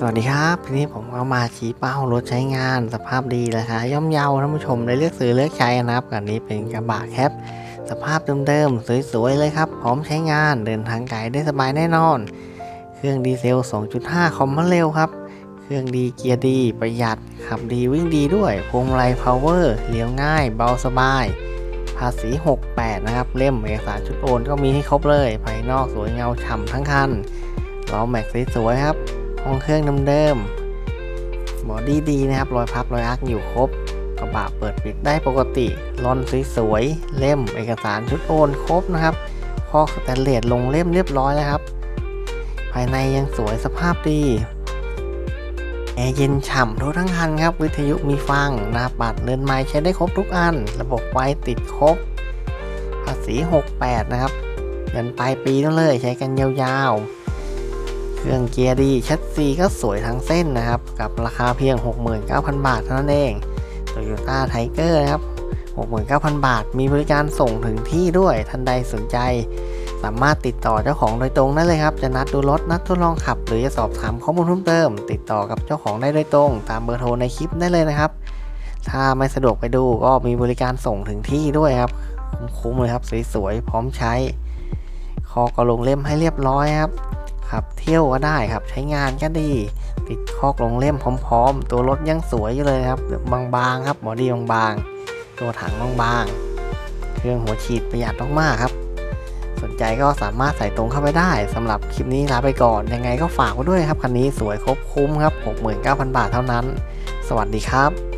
สวัสดีครับทีนี้ผมก็มาชี้เป้ารถใช้งานสภาพดีราคาย่อมเยาท่านผู้ชมได้เลือกซื้อเลือกใช้นะครับกันนี้เป็นกระบะแคปสภาพเดิมๆสวยๆเลยครับ พร้อมใช้งานเดินทางไกลได้สบายแน่นอน เครื่องดีเซล 2.5 คอมมอนเร็วครับ เครื่องดีเกียร์ดีประหยัดขับดีวิ่งดีด้วยพวงมาลัยพาวเวอร์เลี้ยวง่าย เบาสบาย ภาษี 68 นะครับ เล่มเอกสารชุดโอนก็มีให้ครบเลย ภายนอกสวยเงาฉ่ำทั้งคันล้อแม็กซ์สวยครับ องเครื่องเดิมๆบอดี้ดีนะครับ รอยพับรอยอักอยู่ครบ กระบะเปิดปิดได้ปกติลอนสวยๆ เล่มเอกสารชุดโอนครบนะครับคอสแตนเลสลงเล่มเรียบร้อยแล้วครับ ภายในยังสวยสภาพดีแอร์เย็นฉ่ำทั่วทั้งคันครับ วิทยุมีฟังหน้าปัดเรือนไม้ใช้ได้ครบทุกอัน ระบบไฟติดครบ ภาษี 68 นะครับเงินปลายปีนั่นเลยใช้กันยาวๆ เครื่องเกียร์ดีชัดซีก็สวยทั้งเส้นนะครับ กับราคาเพียง 69,000 บาทเท่านั้นเอง Toyota Tiger นะครับ 69,000 บาท มีบริการส่งถึงที่ด้วยท่านใดสนใจ สามารถติดต่อเจ้าของโดยตรงได้เลยครับ จะนัดดูรถ นัดทดลองขับ หรือจะสอบถามข้อมูลเพิ่มเติม ติดต่อกับเจ้าของได้โดยตรง ตามเบอร์โทรในคลิปได้เลยนะครับ ถ้าไม่สะดวกไปดูก็มีบริการส่งถึงที่ด้วยครับ คุ้มๆเลยครับสวยๆพร้อมใช้คอกระลงเล่มให้เรียบร้อยครับ ขับเที่ยวก็ได้ครับใช้งานก็ดี ติดคอกลงเล่มพร้อม ๆ ตัวรถยังสวยอยู่เลยครับบางๆครับบอดี้บางๆตัวถังบางๆเครื่องหัวฉีดประหยัดมากๆครับ สนใจก็สามารถใส่ตรงเข้าไปได้สำหรับคลิปนี้ลาไปก่อน ยังไงก็ฝากไว้ด้วยครับคันนี้สวยครบคุ้มครับ 69,000 บาทเท่านั้น สวัสดีครับ